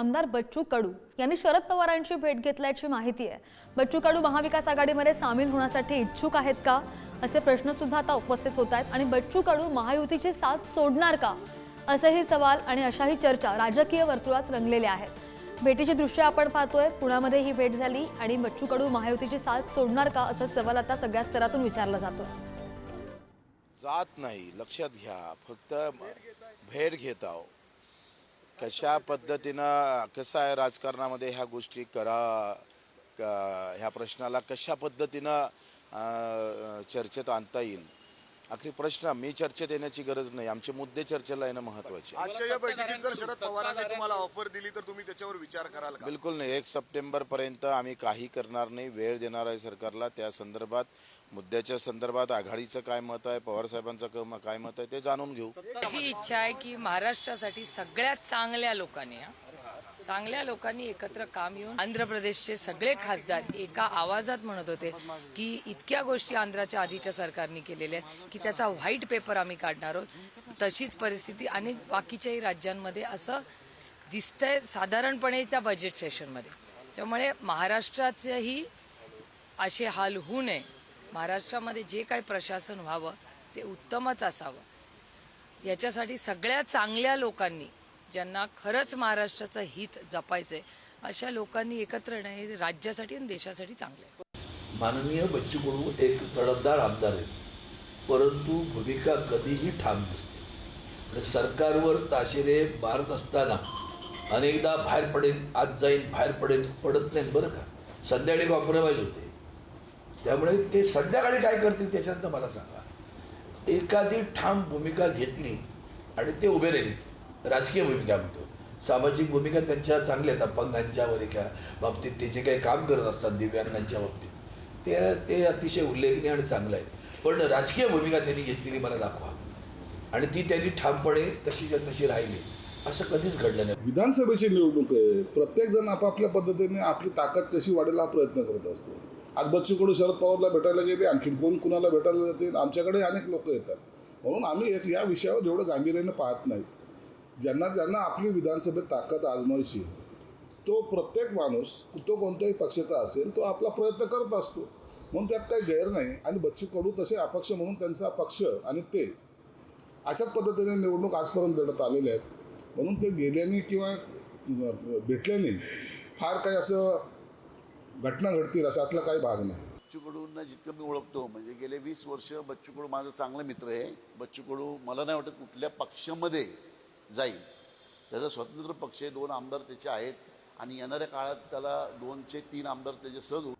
आमदार बच्चू कडू यांनी शरद पवारांची भेट घेतल्याची माहिती आहे. बच्चू कडू महाविकास आघाडीमध्ये सामील होण्यासाठी इच्छुक आहेत का? असे प्रश्न सुद्धा आता उपस्थित होत आहेत. आणि बच्चू कडू महायुतीची साथ सोडणार का? असेही सवाल आणि अशाही चर्चा राजकीय वर्तुळात रंगलेल्या आहेत. भेटीची दृश्य आपण पाहतोय. पुण्यामध्ये ही भेट झाली आणि बच्चू कडू महायुतीची साथ सोडणार का असा सवाल आता सगळ्या स्तरातून विचारला जातो जात नाही. लक्षात घ्या. फक्त भेट घेत आहो कशा पद्धतीनं कसं आहे राजकारणामध्ये ह्या गोष्टी करा ह्या प्रश्नाला कशा पद्धतीनं चर्चेत आणता येईल? आखरी प्रश्न मी चर्चेत येण्याची गरज नाही. आमचे मुद्दे चर्चेला येणं महत्त्वाचे आजच्या या बैठकीत जर शरद पवारांनी तुम्हाला ऑफर दिली तर तुम्ही त्याच्यावर विचार कराल का? बिलकुल नाही. एक सप्टेंबर पर्यंत आम्ही काही करणार नाही. वेळ देणार आहे सरकारला. त्या संदर्भात मुद्द्याच्या संदर्भात आघाडीचं काय मत आहे पवार साहेबांचं काय मत आहे ते जाणून घेऊ. माझी इच्छा आहे की महाराष्ट्रासाठी सगळ्यात चांगल्या लोकांनी चांगल्या लोकांनी एकत्र काम येऊन आंध्र प्रदेशचे सगळे खासदार एका आवाजात म्हणत होते की इतक्या गोष्टी आंध्राच्या आधीच्या सरकारने केलेल्या आहेत की त्याचा व्हाईट पेपर आम्ही काढणार आहोत. तशीच परिस्थिती अनेक बाकीच्याही राज्यांमध्ये असं दिसतंय साधारणपणे त्या बजेट सेशनमध्ये त्यामुळे महाराष्ट्राचेही असे हाल होऊ नये. महाराष्ट्रामध्ये जे काही प्रशासन व्हावं ते उत्तमच असावं. याच्यासाठी सगळ्या चांगल्या लोकांनी ज्यांना खरंच महाराष्ट्राचं हित जपायचंय अशा लोकांनी एकत्र येणं हे राज्यासाठी आणि देशासाठी चांगलं आहे. माननीय बच्चू कडू एक तडफदार आमदार आहेत. परंतु भूमिका कधीही ठाम नसते. आणि सरकारवर ताशेरे मारत असताना अनेकदा बाहेर पडेल आज जाईन बाहेर पडेल पडत नाहीत बरं का? संध्याकाळी कॉम्प्रोमाइज होते. त्यामुळे ते संध्याकाळी काय करतील त्याच्यानंतर मला सांगा. एखादी ठाम भूमिका घेतली आणि ते उभे राहिले. राजकीय भूमिका म्हणतो. सामाजिक भूमिका त्यांच्या चांगल्या आहेत अपंगांच्या वरिका बाबतीत ते जे काही काम करत असतात दिव्यांगांच्या बाबतीत ते ते अतिशय उल्लेखनीय आणि चांगलं आहे. पण राजकीय भूमिका त्यांनी घेतलेली मला दाखवा. आणि ती त्यांनी ठामपणे तशीच्या तशी राहिली. असं कधीच घडलं नाही. विधानसभेची निवडणूक आहे. प्रत्येक जण आपापल्या पद्धतीने आपली ताकद कशी वाढेल हा प्रयत्न करत असतो. आज बच्चू कडू शरद पवारला भेटायला गेले आणखी कोण कुणाला भेटायला जातील? आमच्याकडे अनेक लोक येतात. म्हणून आम्ही याच- या विषयावर एवढं गांभीर्याने पाहत नाहीत. ज्यांना ज्यांना आपली विधानसभेत ताकद आजमायची तो प्रत्येक माणूस तो कोणत्याही पक्षाचा असेल तो आपला प्रयत्न करत असतो. म्हणून त्यात काही गैर नाही आणि बच्चू कडू तसे अपक्ष म्हणून त्यांचा पक्ष आणि ते अशाच पद्धतीने निवडणूक आजपर्यंत लढत आलेले आहेत. म्हणून ते गेल्याने किंवा भेटल्याने फार काही असं घटना घडतील अशातला काही भाग नाही. बच्चू कडूंना जितकं मी ओळखतो म्हणजे गेले वीस वर्ष बच्चू कडू माझा चांगला मित्र आहे. बच्चू कडू मला नाही वाटत कुठल्या पक्षामध्ये जाईल त्याचा स्वतंत्र पक्ष दोन आमदार त्याचे आहेत आणि येणाऱ्या काळात त्याला दोनचे तीन आमदार त्याचे सहज होतील.